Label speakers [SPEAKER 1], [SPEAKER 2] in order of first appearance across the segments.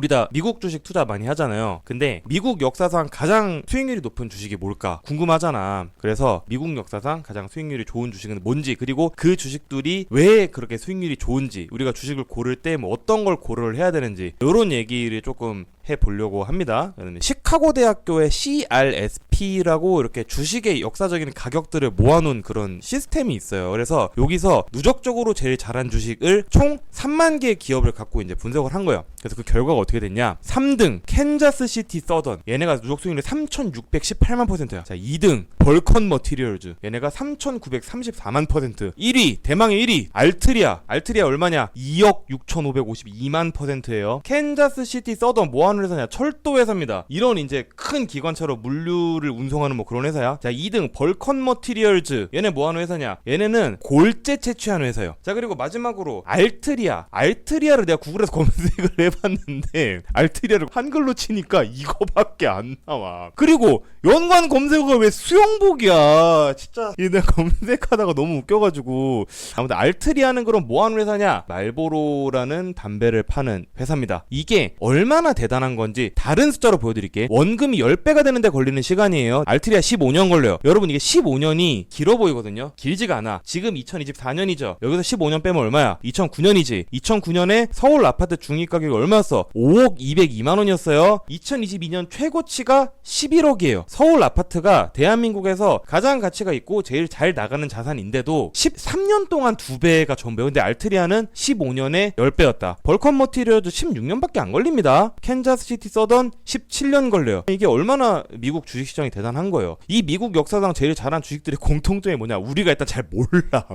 [SPEAKER 1] 우리 다 미국 주식 투자 많이 하잖아요. 근데 미국 역사상 가장 수익률이 높은 주식이 뭘까 궁금하잖아. 그래서 미국 역사상 가장 수익률이 좋은 주식은 뭔지 그리고 그 주식들이 왜 그렇게 수익률이 좋은지 우리가 주식을 고를 때 뭐 어떤 걸 고려를 해야 되는지 이런 얘기를 조금 해 보려고 합니다. 시카고 대학교의 CRSP 라고 이렇게 주식의 역사적인 가격들을 모아놓은 그런 시스템이 있어요. 그래서 여기서 누적적으로 제일 잘한 주식을 총 3만 개의 기업을 갖고 이제 분석을 한 거예요. 그래서 그 결과가 어떻게 됐냐? 3등 캔자스 시티 서던 얘네가 누적 수익률이 3,618만 퍼센트야. 자 2등 벌컨 머티리얼즈 얘네가 3,934만 퍼센트. 1위 대망의 1위 알트리아 알트리아 얼마냐? 2억 6,552만 퍼센트예요. 캔자스 시티 서던 뭐 하는 회사냐? 철도 회사입니다. 이런 이제 큰 기관차로 물류를 운송하는 뭐 그런 회사야. 자 2등 벌컨 머티리얼즈 얘네 뭐 하는 회사냐? 얘네는 골재 채취하는 회사예요. 자 그리고 마지막으로 알트리아 알트리아를 내가 구글에서 검색을 해 봤는데 알트리아를 한글로 치니까 이거밖에 안 나와. 그리고 연관 검색어가 왜 수영복이야? 진짜 내가 검색하다가 너무 웃겨 가지고 아무튼 알트리아는 그럼 뭐 하는 회사냐? 말보로라는 담배를 파는 회사입니다. 이게 얼마나 대단한 건지 다른 숫자로 보여드릴게. 원금이 10배가 되는데 걸리는 시간이 에요. 알트리아 15년 걸려요. 여러분 이게 15년이 길어 보이거든요. 길지가 않아. 지금 2024년이죠. 여기서 15년 빼면 얼마야? 2009년이지. 2009년에 서울 아파트 중위 가격이 얼마였어? 5억 202만 원이었어요. 2022년 최고치가 11억이에요. 서울 아파트가 대한민국에서 가장 가치가 있고 제일 잘 나가는 자산인데도 13년 동안 두 배가 전배요. 근데 알트리아는 15년에 10배였다. 벌컨 머티리얼도 16년밖에 안 걸립니다. 캔자스 시티 서던 17년 걸려요. 이게 얼마나 미국 주식시장 이 대단한 거예요. 이 미국 역사상 제일 잘한 주식들의 공통점이 뭐냐? 우리가 일단 잘 몰라.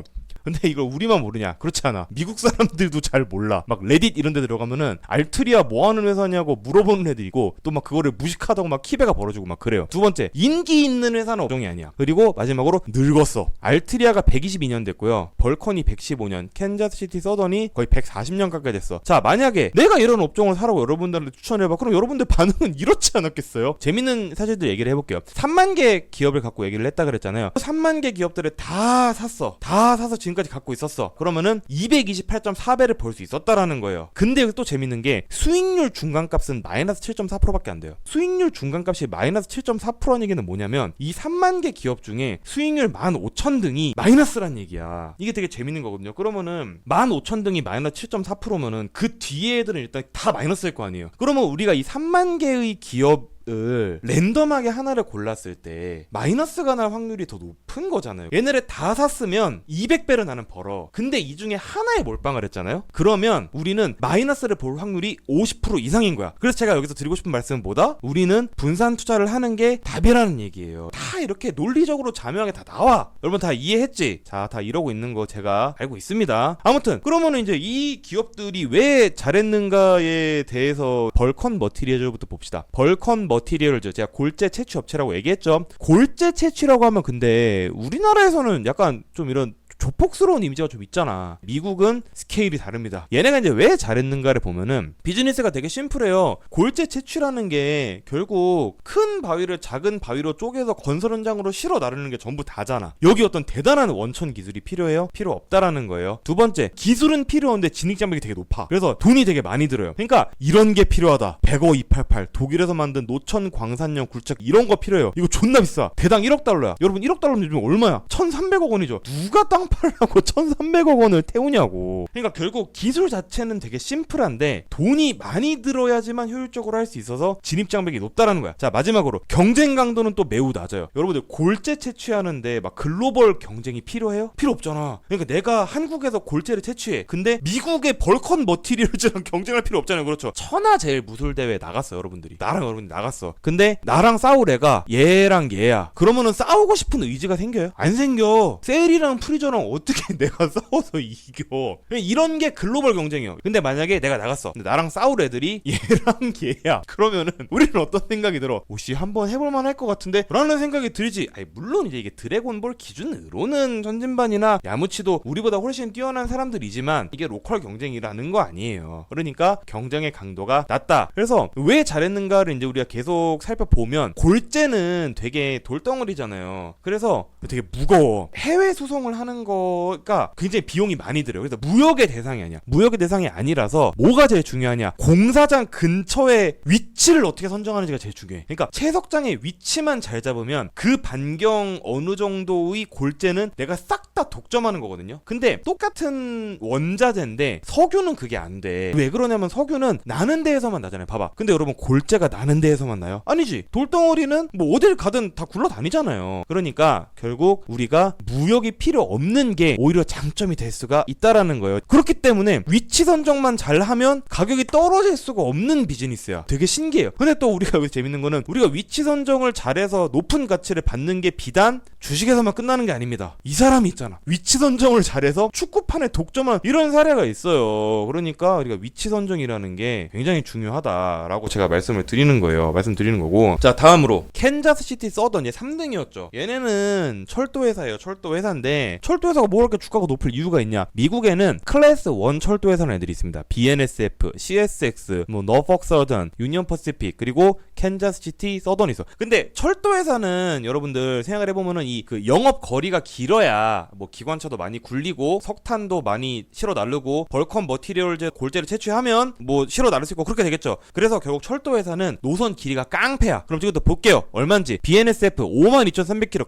[SPEAKER 1] 근데 이걸 우리만 모르냐? 그렇지 않아. 미국 사람들도 잘 몰라. 막 레딧 이런 데 들어가면은 알트리아 뭐 하는 회사냐고 물어보는 애들이고 또 막 그거를 무식하다고 막 키배가 벌어지고 막 그래요. 두 번째, 인기 있는 회사는 업종이 아니야. 그리고 마지막으로 늙었어. 알트리아가 122년 됐고요. 벌컨이 115년, 캔자스시티 서던이 거의 140년 가까이 됐어. 자, 만약에 내가 이런 업종을 사라고 여러분들한테 추천해봐. 그럼 여러분들 반응은 이렇지 않았겠어요? 재밌는 사실들 얘기를 해볼게요. 3만 개 기업을 갖고 얘기를 했다 그랬잖아요. 3만 개 기업들을 다 샀어. 다 사서 지금 까지 갖고 있었어. 그러면은 228.4배를 벌 수 있었다라는 거예요. 근데 또 재밌는 게 수익률 중간값은 마이너스 7.4%밖에 안 돼요. 수익률 중간값이 마이너스 7.4%라는 얘기는 뭐냐면 이 3만 개 기업 중에 수익률 15,000 등이 마이너스란 얘기야. 이게 되게 재밌는 거거든요. 그러면은 15,000 등이 마이너스 7.4%면은 그 뒤에 애들은 일단 다 마이너스일 거 아니에요. 그러면 우리가 이 3만 개의 기업 을 랜덤하게 하나를 골랐을 때 마이너스가 날 확률이 더 높은 거잖아요. 얘네를 다 샀으면 200배를 나는 벌어. 근데 이 중에 하나에 몰빵을 했잖아요. 그러면 우리는 마이너스를 볼 확률이 50% 이상인 거야. 그래서 제가 여기서 드리고 싶은 말씀은 뭐다? 우리는 분산 투자를 하는 게 답이라는 얘기예요. 다 이렇게 논리적으로 자명하게 다 나와. 여러분 다 이해했지? 자, 다 이러고 있는 거 제가 알고 있습니다. 아무튼 그러면은 이제 이 기업들이 왜 잘했는가에 대해서 벌컨 머티리얼부터 봅시다. 벌컨 머 티리얼즈 제가 골재 채취 업체라고 얘기했죠. 골재 채취라고 하면 근데 우리나라에서는 약간 좀 이런 조폭스러운 이미지가 좀 있잖아. 미국은 스케일이 다릅니다. 얘네가 이제 왜 잘했는가를 보면은 비즈니스가 되게 심플해요. 골재 채취라는 게 결국 큰 바위를 작은 바위로 쪼개서 건설 현장으로 실어 나르는 게 전부 다잖아. 여기 어떤 대단한 원천 기술이 필요해요? 필요 없다라는 거예요. 두 번째, 기술은 필요한데 진입 장벽이 되게 높아. 그래서 돈이 되게 많이 들어요. 그러니까 이런 게 필요하다. 100억 288 독일에서 만든 노천 광산용 굴착 이런 거 필요해요. 이거 존나 비싸. 대당 1억 달러야. 여러분 1억 달러면 요즘 얼마야? 1,300억 원이죠. 누가 땅 팔라고 1,300억 원을 태우냐고. 그러니까 결국 기술 자체는 되게 심플한데 돈이 많이 들어야지만 효율적으로 할 수 있어서 진입 장벽이 높다라는 거야. 자, 마지막으로 경쟁 강도는 또 매우 낮아요. 여러분들 골재 채취하는데 막 글로벌 경쟁이 필요해요? 필요 없잖아. 그러니까 내가 한국에서 골재를 채취해. 근데 미국의 벌컨 머티리얼즈랑 경쟁할 필요 없잖아요. 그렇죠. 천하 제일 무술 대회 나갔어, 여러분들이. 나랑 여러분이 나갔어. 근데 나랑 싸울 애가 얘랑 얘야. 그러면은 싸우고 싶은 의지가 생겨요? 안 생겨. 셀이랑 프리저랑 어떻게 내가 싸워서 이겨? 이런 게 글로벌 경쟁이에요. 근데 만약에 내가 나갔어. 근데 나랑 싸울 애들이 얘랑 얘야. 그러면은 우리는 어떤 생각이 들어? 오씨 한번 해볼만 할 것 같은데? 라는 생각이 들지. 아니 물론 이제 이게 드래곤볼 기준으로는 전진반이나 야무치도 우리보다 훨씬 뛰어난 사람들이지만 이게 로컬 경쟁이라는 거 아니에요. 그러니까 경쟁의 강도가 낮다. 그래서 왜 잘했는가를 이제 우리가 계속 살펴보면 골재는 되게 돌덩어리잖아요. 그래서 되게 무거워. 해외 수송을 하는 거가 굉장히 비용이 많이 들어요. 그래서 무역의 대상이 아니야. 무역의 대상이 아니라서 뭐가 제일 중요하냐? 공사장 근처에 위치를 어떻게 선정하는지가 제일 중요해. 그러니까 채석장의 위치만 잘 잡으면 그 반경 어느 정도의 골재는 내가 싹 다 독점하는 거거든요. 근데 똑같은 원자재인데 석유는 그게 안 돼. 왜 그러냐면 석유는 나는 데에서만 나잖아요. 봐봐. 근데 여러분 골재가 나는 데에서만 나요? 아니지. 돌덩어리는 뭐 어딜 가든 다 굴러다니잖아요. 그러니까 결국 우리가 무역이 필요 없는 게 오히려 장점이 될 수가 있다라는 거예요. 그렇기 때문에 위치 선정만 잘 하면 가격이 떨어질 수가 없는 비즈니스야. 되게 신기해요. 근데 또 우리가 여기 재밌는 거는 우리가 위치 선정을 잘해서 높은 가치를 받는 게 비단 주식에서만 끝나는 게 아닙니다. 이 사람이 있잖아. 위치 선정을 잘해서 축구판에 독점한 이런 사례가 있어요. 그러니까 우리가 위치 선정이라는 게 굉장히 중요하다라고 제가 말씀을 드리는 거예요. 말씀드리는 거고. 자, 다음으로 캔자스 시티 서던 얘 3등이었죠. 얘네는 철도 회사예요. 철도 회사인데 철도 회사가 뭐 이렇게 주가가 높을 이유가 있냐? 미국에는 클래스 1 철도 회사는 애들이 있습니다. BNSF, CSX, 뭐 너퍽 서던, 유니언 퍼시픽 그리고 캔자스 시티 서던이 있어. 근데 철도 회사는 여러분들 생각을 해보면은 이 그 영업 거리가 길어야 뭐 기관차도 많이 굴리고 석탄도 많이 실어 나르고 벌컨 머티리얼즈 골재를 채취하면 뭐 실어 나를 수 있고 그렇게 되겠죠. 그래서 결국 철도 회사는 노선 길이가 깡패야. 그럼 지금부터 볼게요. 얼마인지 BNSF 52,300km,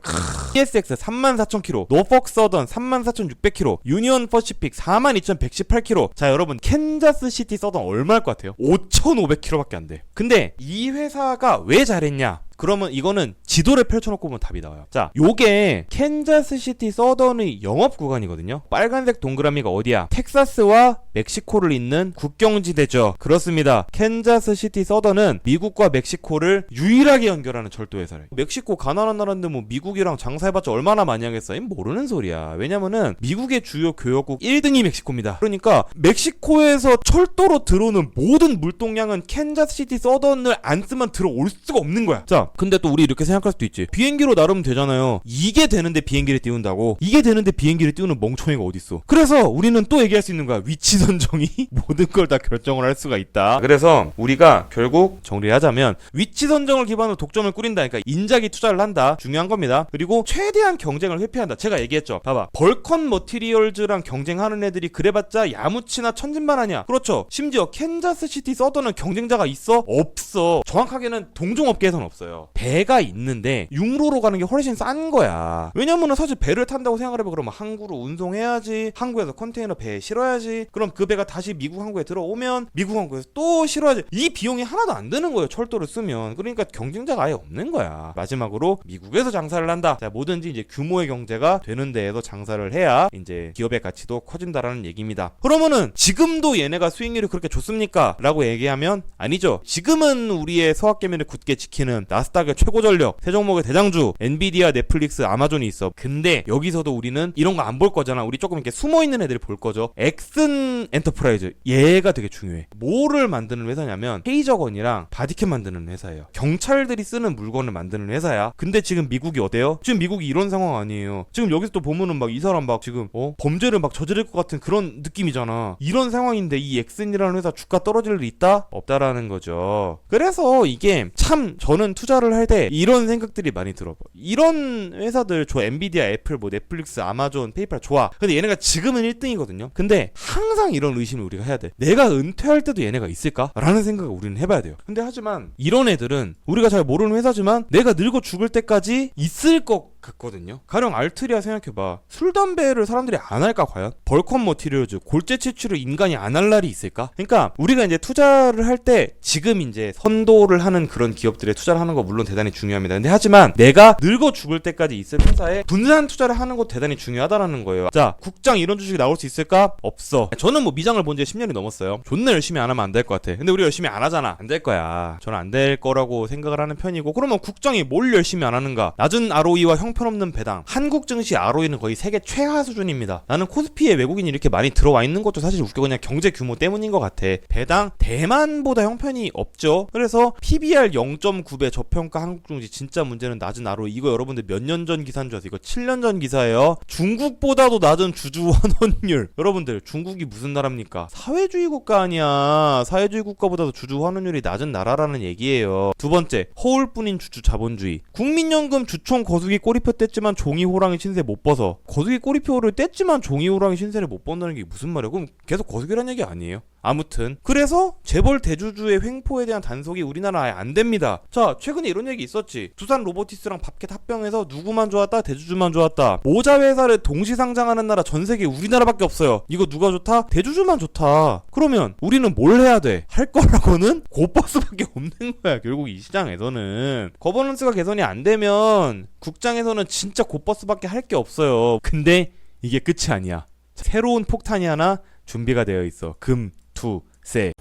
[SPEAKER 1] CSX 34,000km, 노퍽 서던 34,600km, 유니언 퍼시픽 42,118km. 자 여러분 캔자스 시티 서던 얼마일 것 같아요? 5,500km밖에 안 돼. 근데 이 회사 가 왜 잘했냐? 그러면 이거는 지도를 펼쳐놓고 보면 답이 나와요. 자, 요게 캔자스 시티 서던의 영업 구간이거든요. 빨간색 동그라미가 어디야? 텍사스와 멕시코를 잇는 국경지대죠. 그렇습니다. 캔자스 시티 서던은 미국과 멕시코를 유일하게 연결하는 철도 회사래. 멕시코 가난한 나라인데 뭐 미국이랑 장사해봤자 얼마나 많이 하겠어? 이 모르는 소리야. 왜냐면은 미국의 주요 교역국 1등이 멕시코입니다. 그러니까 멕시코에서 철도로 들어오는 모든 물동량은 캔자스 시티 서던을 안 쓰면 들어올 수가 없는 거야. 자, 근데 또 우리 이렇게 생각할 수도 있지. 비행기로 나르면 되잖아요. 이게 되는데 비행기를 띄운다고? 이게 되는데 비행기를 띄우는 멍청이가 어딨어. 그래서 우리는 또 얘기할 수 있는 거야. 위치 선정이 모든 걸 다 결정을 할 수가 있다. 그래서 우리가 결국 정리를 하자면 위치 선정을 기반으로 독점을 꾸린다. 그러니까 인자기 투자를 한다. 중요한 겁니다. 그리고 최대한 경쟁을 회피한다. 제가 얘기했죠. 봐봐. 벌컨 머티리얼즈랑 경쟁하는 애들이 그래봤자 야무치나 천진만 하냐. 그렇죠. 심지어 캔자스 시티 서더는 경쟁자가 있어? 없어. 정확하게는 동종업계에선 없어요. 배가 있는데 육로로 가는 게 훨씬 싼 거야. 왜냐면은 사실 배를 탄다고 생각을 해봐. 그러면 항구로 운송해야지. 항구에서 컨테이너 배에 실어야지. 그럼 그 배가 다시 미국 항구에 들어오면 미국 항구에서 또 실어야지. 이 비용이 하나도 안 드는 거예요. 철도를 쓰면. 그러니까 경쟁자가 아예 없는 거야. 마지막으로 미국에서 장사를 한다. 자, 뭐든지 이제 규모의 경제가 되는 데에서 장사를 해야 이제 기업의 가치도 커진다라는 얘기입니다. 그러면은 지금도 얘네가 수익률이 그렇게 좋습니까? 라고 얘기하면 아니죠. 지금은 우리의 서학개미를 굳게 지키는 나스 닥의 최고 전력, 세 종목의 대장주, 엔비디아, 넷플릭스, 아마존이 있어. 근데 여기서도 우리는 이런 거 안 볼 거잖아. 우리 조금 이렇게 숨어 있는 애들 볼 거죠. 엑슨 엔터프라이즈 얘가 되게 중요해. 뭐를 만드는 회사냐면 헤이저건이랑 바디캠 만드는 회사예요. 경찰들이 쓰는 물건을 만드는 회사야. 근데 지금 미국이 어때요? 지금 미국이 이런 상황 아니에요. 지금 여기서 또 보면은 막 이 사람 막 지금 어 범죄를 막 저지를 것 같은 그런 느낌이잖아. 이런 상황인데 이 엑슨이라는 회사 주가 떨어질 일 있다? 없다라는 거죠. 그래서 이게 참 저는 투자 를 할 때 이런 생각들이 많이 들어. 이런 회사들 저 엔비디아, 애플, 뭐 넷플릭스, 아마존, 페이팔 좋아. 근데 얘네가 지금은 1등이거든요. 근데 항상 이런 의심을 우리가 해야 돼. 내가 은퇴할 때도 얘네가 있을까? 라는 생각을 우리는 해봐야 돼요. 근데 하지만 이런 애들은 우리가 잘 모르는 회사지만 내가 늙어 죽을 때까지 있을 것 같거든요. 가령 알트리아 생각해봐. 술 담배를 사람들이 안 할까 과연? 벌컨 머티리얼즈 골재 채취를 인간이 안 할 날이 있을까? 그러니까 우리가 이제 투자를 할 때 지금 이제 선도를 하는 그런 기업들에 투자를 하는 거 물론 대단히 중요합니다. 근데 하지만 내가 늙어 죽을 때까지 있을 회사에 분산 투자를 하는 것 대단히 중요하다라는 거예요. 자, 국장 이런 주식이 나올 수 있을까? 없어. 저는 뭐 미장을 본 지 10년이 넘었어요. 존나 열심히 안 하면 안 될 것 같아. 근데 우리 열심히 안 하잖아. 안 될 거야. 저는 안 될 거라고 생각을 하는 편이고 그러면 국장이 뭘 열심히 안 하는가? 낮은 ROE와 형편없는 배당. 한국 증시 ROE는 거의 세계 최하 수준입니다. 나는 코스피에 외국인이 이렇게 많이 들어와 있는 것도 사실 웃겨 그냥 경제 규모 때문인 것 같아. 배당 대만보다 형편이 없죠. 그래서 PBR 0.9배 저 저평가 한국중지 진짜 문제는 낮은 나로 이거 여러분들 몇 년 전 기사인 줄 아세요? 이거 7년 전 기사예요. 중국보다도 낮은 주주 환원율. 여러분들 중국이 무슨 나라입니까? 사회주의 국가 아니야. 사회주의 국가보다도 주주 환원율이 낮은 나라라는 얘기예요. 두 번째, 허울뿐인 주주 자본주의. 국민연금 주총 거수기 꼬리표 뗐지만 종이 호랑이 신세 못 벗어. 거수기 꼬리표를 뗐지만 종이 호랑이 신세를 못 벗는다는 게 무슨 말이야? 그럼 계속 거수기란 얘기 아니에요? 아무튼 그래서 재벌 대주주의 횡포에 대한 단속이 우리나라에 안 됩니다. 자 최근에 이런 얘기 있었지. 두산 로보티스랑 밥켓 합병해서 누구만 좋았다 대주주만 좋았다. 모자 회사를 동시 상장하는 나라 전 세계 우리나라밖에 없어요. 이거 누가 좋다? 대주주만 좋다. 그러면 우리는 뭘 해야 돼? 할 거라고는 고버스밖에 없는 거야. 결국 이 시장에서는 거버넌스가 개선이 안 되면 국장에서는 진짜 고버스밖에 할 게 없어요. 근데 이게 끝이 아니야. 새로운 폭탄이 하나 준비가 되어 있어. 금, 투, 세.